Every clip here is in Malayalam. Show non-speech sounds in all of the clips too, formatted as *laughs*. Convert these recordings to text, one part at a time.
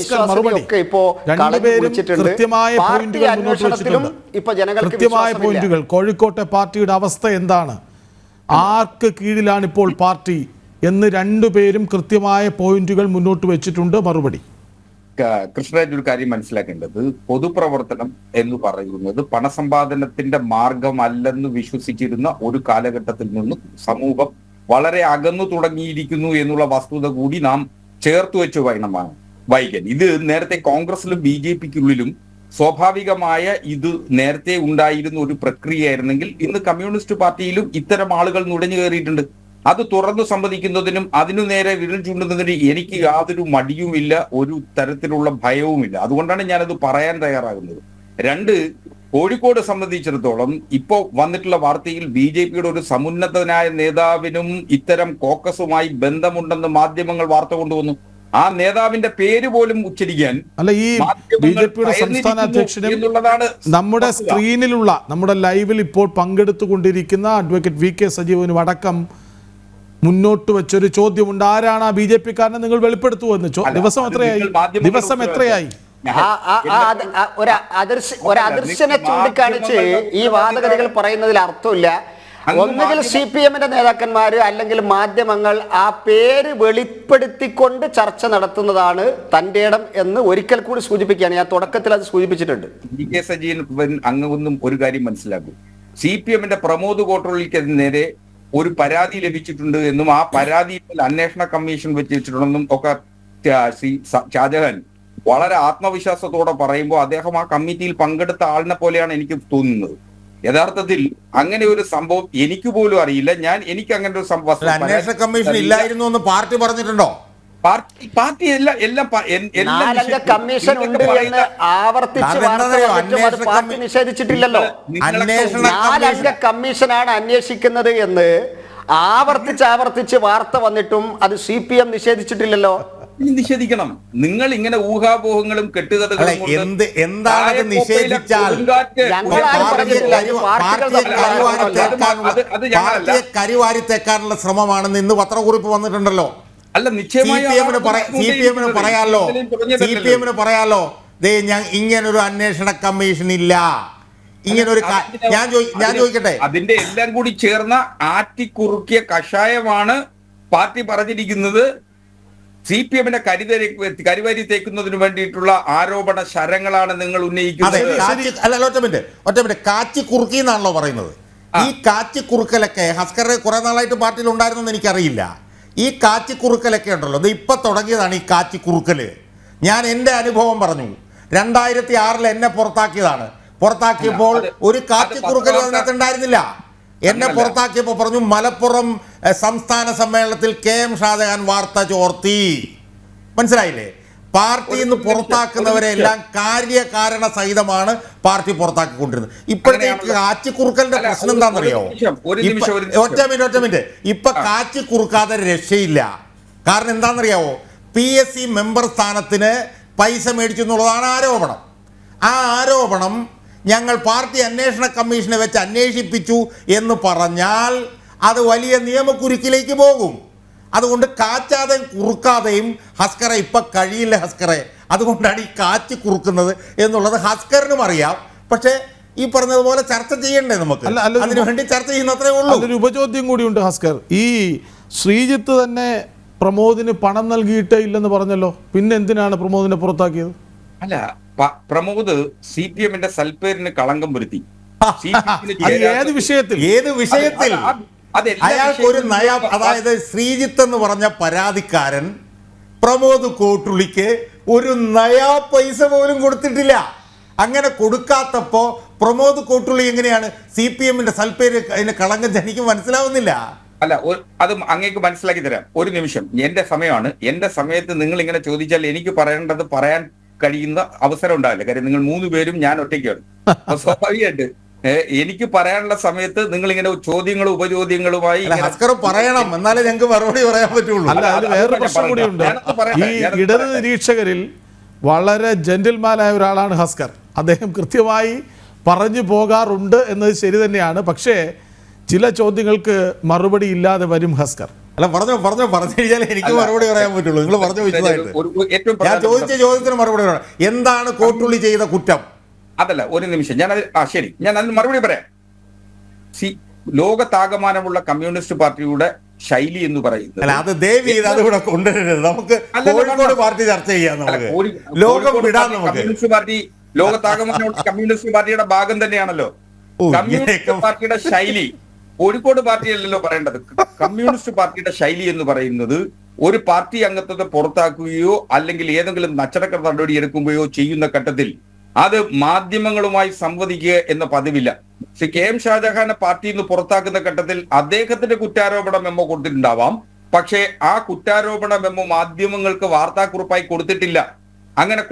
വിശ്വാസ്യതയൊക്കെ ഇപ്പോ കൃത്യമായ പോയിന്റുകൾ മുന്നോട്ട് വെച്ചിട്ടുണ്ട്. കൃത്യമായ പോയിന്റുകൾ. കോഴിക്കോട്ടെ പാർട്ടിയുടെ അവസ്ഥ എന്താണ്? ആർക്ക് കീഴിലാണ് ഇപ്പോൾ പാർട്ടി എന്ന് രണ്ടുപേരും കൃത്യമായ പോയിന്റുകൾ മുന്നോട്ട് വെച്ചിട്ടുണ്ട്. മറുപടി. കൃഷ്ണരാജ് ഒരു കാര്യം മനസ്സിലാക്കേണ്ടത്. പൊതുപ്രവർത്തനം എന്ന് പറയുന്നത് പണസമ്പാദനത്തിന്റെ മാർഗമല്ലെന്ന് വിശ്വസിച്ചിരുന്ന ഒരു കാലഘട്ടത്തിൽ നിന്ന് സമൂഹം വളരെ അകന്നു തുടങ്ങിയിരിക്കുന്നു എന്നുള്ള വസ്തുത കൂടി നാം ചേർത്ത് വെച്ച് വേണമാണ്. വായിക്കാൻ ഇത് നേരത്തെ കോൺഗ്രസിലും ബി ജെ പിക്കുള്ളിലും സ്വാഭാവികമായ ഇത് നേരത്തെ ഉണ്ടായിരുന്ന ഒരു പ്രക്രിയയായിരുന്നെങ്കിൽ ഇന്ന് കമ്മ്യൂണിസ്റ്റ് പാർട്ടിയിലും ഇത്തരം ആളുകൾ നുഴഞ്ഞു കയറിയിട്ടുണ്ട്. അത് തുറന്നു സമ്മതിക്കുന്നതിനും അതിനു നേരെ വിരൽ ചൂണ്ടുന്നതിനും എനിക്ക് യാതൊരു മടിയുമില്ല ഒരു തരത്തിലുള്ള ഭയവുമില്ല. അതുകൊണ്ടാണ് ഞാനത് പറയാൻ തയ്യാറാകുന്നത്. രണ്ട് കോഴിക്കോട് സംബന്ധിച്ചിടത്തോളം ഇപ്പോ വന്നിട്ടുള്ള വാർത്തയിൽ ബി ജെ പിയുടെ ഒരു സമുന്നതനായ നേതാവിനും ഇത്തരം കോക്കസുമായി ബന്ധമുണ്ടെന്ന് മാധ്യമങ്ങൾ വാർത്ത കൊണ്ടുവന്നു. ആ നേതാവിന്റെ പേര് പോലും ഉച്ചരിക്കാൻ അല്ല ഈ ബി ജെ പിയുടെ സംസ്ഥാന അധ്യക്ഷനും നമ്മുടെ സ്ക്രീനിലുള്ള നമ്മുടെ ലൈവിൽ ഇപ്പോൾ പങ്കെടുത്തുകൊണ്ടിരിക്കുന്ന അഡ്വക്കേറ്റ് വി കെ സജീവനും അടക്കം മുന്നോട്ട് വെച്ചൊരു ചോദ്യമുണ്ട്. ആരാണ് ആ ബി ജെ പിക്കാരനെ നിങ്ങൾ വെളിപ്പെടുത്തുമെന്ന് ചോ- ദിവസം എത്രയായി? ദിവസം എത്രയായി? ഒരു അദർശ ഒരു അദർശനെ ചൂണ്ടിക്കാണിച്ച് ഈ വാദഗതികൾ പറയുന്നതിൽ അർത്ഥമില്ല. ഒന്നുകിൽ സി പി എമ്മിന്റെ നേതാക്കന്മാര് അല്ലെങ്കിൽ മാധ്യമങ്ങൾ ആ പേര് വെളിപ്പെടുത്തിക്കൊണ്ട് ചർച്ച നടത്തുന്നതാണ് തന്റെ ഇടം എന്ന് ഒരിക്കൽ കൂടി സൂചിപ്പിക്കുകയാണ്. ഞാൻ തുടക്കത്തിൽ അത് സൂചിപ്പിച്ചിട്ടുണ്ട്. വി കെ സജീവൻ അങ്ങൊന്നും ഒരു കാര്യം മനസ്സിലാക്കും. സി പി എമ്മിന്റെ പ്രമോദ് കോട്ടറോളിക്ക് നേരെ ഒരു പരാതി ലഭിച്ചിട്ടുണ്ട് എന്നും ആ പരാതിയിൽ അന്വേഷണ കമ്മീഷൻ വെച്ചിട്ടുണ്ടെന്നും ഒക്കെ ഷാജഹാൻ വളരെ ആത്മവിശ്വാസത്തോടെ പറയുമ്പോൾ അദ്ദേഹം ആ കമ്മിറ്റിയിൽ പങ്കെടുത്ത ആളിനെ പോലെയാണ് എനിക്ക് തോന്നുന്നത്. യഥാർത്ഥത്തിൽ അങ്ങനെ ഒരു സംഭവം എനിക്ക് പോലും അറിയില്ല. ഞാൻ എനിക്ക് അങ്ങനെ ഒരു സംഭവം അന്വേഷണ കമ്മീഷൻ ഇല്ലായിരുന്നു എന്ന് പാർട്ടി പറഞ്ഞിട്ടുണ്ടോ? പാർട്ടി പാർട്ടി എല്ലാം എല്ലാം. കമ്മീഷൻ ഉണ്ട് എന്ന് ആവർത്തിച്ച് നിഷേധിച്ചിട്ടില്ലല്ലോ. നാലംഗ കമ്മീഷനാണ് അന്വേഷിക്കുന്നത് എന്ന് ആവർത്തിച്ച് ആവർത്തിച്ച് വാർത്ത വന്നിട്ടും അത് സി പി എം നിഷേധിച്ചിട്ടില്ലല്ലോ. നിഷേധിക്കണം. നിങ്ങൾ ഇങ്ങനെ ഊഹാപോഹങ്ങളും കെട്ടുകഥകളും കൊണ്ട് എന്ത് എന്താണത് നിഷേധിച്ചാൽ പാർട്ടിയെ കരിവാരി തേക്കാനുള്ള ശ്രമമാണെന്ന് ഇന്ന് പത്രക്കുറിപ്പ് വന്നിട്ടുണ്ടല്ലോ. അല്ല നിശ്ചയമായി പി എമ്മിന് സി പി എമ്മിന് പറയാലോ. സി പി എമ്മിന് പറയാലോ. ദേ ഞാൻ ഇങ്ങനൊരു അന്വേഷണ കമ്മീഷൻ ഇല്ല. ഇങ്ങനൊരു ഞാൻ ഞാൻ ചോദിക്കട്ടെ? അതിന്റെ എല്ലാം കൂടി ചേർന്ന ആറ്റിക്കുറുക്കിയ കഷായമാണ് പാർട്ടി പറഞ്ഞിരിക്കുന്നത്. സി പി എമ്മിനെ കരുതരി കരിവാരി തേക്കുന്നതിന് വേണ്ടിയിട്ടുള്ള ആരോപണ ശരങ്ങളാണ് നിങ്ങൾ ഉന്നയിക്കുന്നത്. കാച്ചി ഒറ്റ മിനിറ്റ് കുറുക്കി എന്നാണല്ലോ പറയുന്നത്. ഈ കാച്ചി കുറുക്കലൊക്കെ ഹസ്കറെ കുറെ നാളായിട്ട് പാർട്ടിയിൽ ഉണ്ടായിരുന്നെന്ന് എനിക്കറിയില്ല. ഈ കാച്ചി കുറുക്കലൊക്കെ ഉണ്ടല്ലോ ഇത് ഇപ്പൊ തുടങ്ങിയതാണ് ഈ കാച്ചി കുറുക്കൽ. ഞാൻ എന്റെ അനുഭവം പറഞ്ഞു രണ്ടായിരത്തി ആറിൽ എന്നെ പുറത്താക്കിയതാണ്. പുറത്താക്കിയപ്പോൾ ഒരു കാച്ചി കുറുക്കൽ അതിനകത്ത് ഉണ്ടായിരുന്നില്ല. എന്നെ. പുറത്താക്കിയപ്പോൾ പറഞ്ഞു മലപ്പുറം സംസ്ഥാന സമ്മേളനത്തിൽ കെ എം ഷാജഹാൻ വാർത്ത ചോർത്തി. മനസ്സിലായില്ലേ? പാർട്ടിയിൽ നിന്ന് പുറത്താക്കുന്നവരെ എല്ലാം കാര്യകാരണ സഹിതമാണ് പാർട്ടി പുറത്താക്കിക്കൊണ്ടിരുന്നത്. അങ്ങനെയാണല്ലോ. കാച്ചിക്കുറുക്കലിന്റെ പ്രശ്നം എന്താണെന്നറിയോ? ഒറ്റ മിനിറ്റ് ഒറ്റ മിനിറ്റ്. ഇപ്പൊ കാച്ചി കുറുക്കാതെ രക്ഷയില്ല. കാരണം എന്താണെന്നറിയാവോ? പി എസ് സി മെമ്പർ സ്ഥാനത്തിന് പൈസ മേടിച്ചു എന്നുള്ളതാണ് ആരോപണം. ആ ആരോപണം ഞങ്ങൾ പാർട്ടി അന്വേഷണ കമ്മീഷനെ വെച്ച് അന്വേഷിപ്പിച്ചു എന്ന് പറഞ്ഞാൽ അത് വലിയ നിയമക്കുരുക്കിലേക്ക് പോകും. അതുകൊണ്ട് കാച്ചാതെയും കുറുക്കാതെയും ഹസ്കറെ ഇപ്പം കഴിയില്ല ഹസ്കറെ. അതുകൊണ്ടാണ് ഈ കാച്ചി കുറുക്കുന്നത് എന്നുള്ളത് ഹസ്കറിനും അറിയാം. പക്ഷേ ഈ പറഞ്ഞതുപോലെ ചർച്ച ചെയ്യണ്ടേ നമുക്ക്? അല്ല, അല്ല, അതിനു വേണ്ടി ചർച്ച ചെയ്യുന്നത്രേ ഉള്ളൂ. അതൊരു ഉപചോദ്യം കൂടിയുണ്ട് ഹസ്കർ. ഈ ശ്രീജിത്ത് തന്നെ പ്രമോദിന് പണം നൽകിയിട്ടേ ഇല്ലെന്ന് പറഞ്ഞല്ലോ. പിന്നെ എന്തിനാണ് പ്രമോദിനെ പുറത്താക്കിയത്? അല്ല പ്രമോദ് സി പി എമ്മിന്റെ സൽപ്പേരിന് കളങ്കം വരുത്തി. ഏത് വിഷയത്തിൽ? ഏത് വിഷയത്തിൽ? അയാൾക്കൊരു അയാൾക്ക് ഒരു നയ അതായത് ശ്രീജിത്ത് എന്ന് പറഞ്ഞ പരാതിക്കാരൻ പ്രമോദ് കോട്ടുളിക്ക് ഒരു നയാ പൈസ പോലും കൊടുത്തിട്ടില്ല. അങ്ങനെ കൊടുക്കാത്തപ്പോ പ്രമോദ് കോട്ടുള്ളി എങ്ങനെയാണ് സി പി എമ്മിന്റെ സൽപ്പേര് അതിന് കളങ്കം ജനിക്കും മനസ്സിലാവുന്നില്ല? അല്ല അത് അങ്ങേക്ക് മനസ്സിലാക്കി തരാം. ഒരു നിമിഷം. എന്റെ സമയമാണ്. എന്റെ സമയത്ത് നിങ്ങൾ ഇങ്ങനെ ചോദിച്ചാൽ എനിക്ക് പറയേണ്ടത് പറയാൻ കഴിയുന്ന അവസരം ഉണ്ടാവില്ല. കാര്യം നിങ്ങൾ മൂന്ന് പേരും ഞാൻ ഒറ്റയ്ക്കാണ് അപ്പൊ *laughs* സ്വാഭാവികമായിട്ട് എനിക്ക് പറയാനുള്ള സമയത്ത് നിങ്ങൾ ഇങ്ങനെ ചോദ്യങ്ങളും ഉപചോദ്യങ്ങളുമായി പറയണം. എന്നാലേ ഞങ്ങൾക്ക് മറുപടി പറയാൻ പറ്റുള്ളൂ. അല്ല അതിൽ അത് വേറൊരു പ്രശ്നം കൂടിയുണ്ട് ഞാനത് പറയട്ടെ, ഈ ഞാനത് ഇടത് നിരീക്ഷകരിൽ വളരെ ജെന്റിൽമാനായ ഒരാളാണ് ഹസ്കർ. അദ്ദേഹം കൃത്യമായി പറഞ്ഞു പോകാറുണ്ട് എന്നത് ശരി തന്നെയാണ്. പക്ഷേ ചില ചോദ്യങ്ങൾക്ക് മറുപടി ഇല്ലാതെ വരും ഹസ്കർ. അല്ല പറഞ്ഞോ പറഞ്ഞോ പറഞ്ഞു കഴിഞ്ഞാൽ എനിക്ക് മറുപടി പറയാൻ പറ്റുള്ളൂ. നിങ്ങൾ പറഞ്ഞു ഏറ്റവും ഞാൻ ചോദിച്ച ചോദ്യത്തിന് മറുപടി പറയാം എന്താണ് കോട്ടുള്ളി ചെയ്ത കുറ്റം? അതല്ല ഒരു നിമിഷം. ഞാൻ അത് ആ ശരി. ഞാൻ അതിന് മറുപടി പറയാം. സി ലോകത്താകമാനമുള്ള കമ്മ്യൂണിസ്റ്റ് പാർട്ടിയുടെ ശൈലി എന്ന് പറയുന്നത് അല്ല അത് ദേവി കൊണ്ടുവരരുത്. നമുക്ക് കോഴിക്കോട് പാർട്ടി ചർച്ച ചെയ്യാം നമുക്ക്. ലോകം നമുക്ക്. കമ്മ്യൂണിസ്റ്റ് പാർട്ടി ലോകത്താകമാനമുള്ള കമ്മ്യൂണിസ്റ്റ് പാർട്ടിയുടെ ഭാഗം തന്നെയാണല്ലോ. കമ്മ്യൂണിസ്റ്റ് പാർട്ടിയുടെ ശൈലി. കോഴിക്കോട് പാർട്ടിയല്ലല്ലോ പറയേണ്ടത്. കമ്മ്യൂണിസ്റ്റ് പാർട്ടിയുടെ ശൈലി എന്ന് പറയുന്നത് ഒരു പാർട്ടി അംഗത്വത്തെ പുറത്താക്കുകയോ അല്ലെങ്കിൽ ഏതെങ്കിലും നച്ചടക്ക നടപടി എടുക്കുമ്പോഴോ ചെയ്യുന്ന ഘട്ടത്തിൽ അത് മാധ്യമങ്ങളുമായി സംവദിക്കുക എന്ന പതിവില്ല. പക്ഷെ കെ എം ഷാജഹാനെ പാർട്ടിയിൽ നിന്ന് പുറത്താക്കുന്ന ഘട്ടത്തിൽ അദ്ദേഹത്തിന്റെ കുറ്റാരോപണ മെമ്മോ കൊടുത്തിട്ടുണ്ടാവാം. പക്ഷേ ആ കുറ്റാരോപണ മെമ്മോ മാധ്യമങ്ങൾക്ക് വാർത്താക്കുറിപ്പായി കൊടുത്തിട്ടില്ല. അങ്ങനെ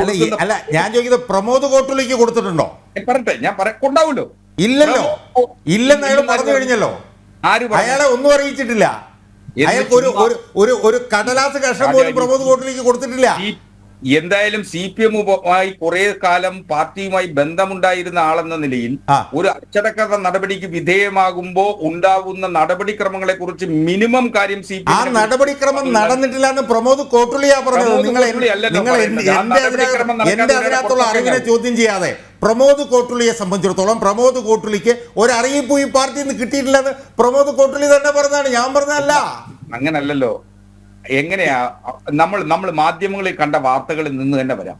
അല്ല ഞാൻ ചോദിക്കുന്നത് പ്രമോദ് കോട്ടിലേക്ക് കൊടുത്തിട്ടുണ്ടോ? പറട്ടെ ഞാൻ പറ കൊണ്ടാവുമല്ലോ. ഇല്ലല്ലോ. ഇല്ലെന്ന് അയാൾ പറഞ്ഞു കഴിഞ്ഞല്ലോ? അയാളെ ഒന്നും അറിയിച്ചിട്ടില്ല. അയാൾക്ക് ഒരു ഒരു ഒരു കടലാസ് കഷം പോലും പ്രമോദ് കോട്ടിലേക്ക് കൊടുത്തിട്ടില്ല. എന്തായാലും സി പി എമ്മുമായി കുറെ കാലം പാർട്ടിയുമായി ബന്ധമുണ്ടായിരുന്ന ആളെന്ന നിലയിൽ ഒരു അച്ചടക്ക നടപടിക്ക് വിധേയമാകുമ്പോ ഉണ്ടാവുന്ന നടപടിക്രമങ്ങളെ കുറിച്ച് മിനിമം കാര്യം സി പി ആ നടപടിക്രമം നടന്നിട്ടില്ല എന്ന് പ്രമോദ് കോട്ടുള്ളിയാ പറഞ്ഞത്. നിങ്ങൾ അല്ലല്ലോ നിങ്ങൾ എന്റെ അതിനകത്തുള്ള അറിവിനെ ചോദ്യം ചെയ്യാതെ പ്രമോദ് കോട്ടുള്ളിയെ സംബന്ധിച്ചിടത്തോളം പ്രമോദ് കോട്ടുള്ളിക്ക് ഒരു അറിയിപ്പ് ഈ പാർട്ടിയിൽ നിന്ന് കിട്ടിയിട്ടില്ലെന്ന് പ്രമോദ് കോട്ടുള്ളി തന്നെ പറഞ്ഞതാണ്. ഞാൻ പറഞ്ഞതല്ല. അങ്ങനല്ലല്ലോ. എങ്ങനെയാ? നമ്മൾ നമ്മൾ മാധ്യമങ്ങളിൽ കണ്ട വാർത്തകളിൽ നിന്ന് തന്നെ വരാം.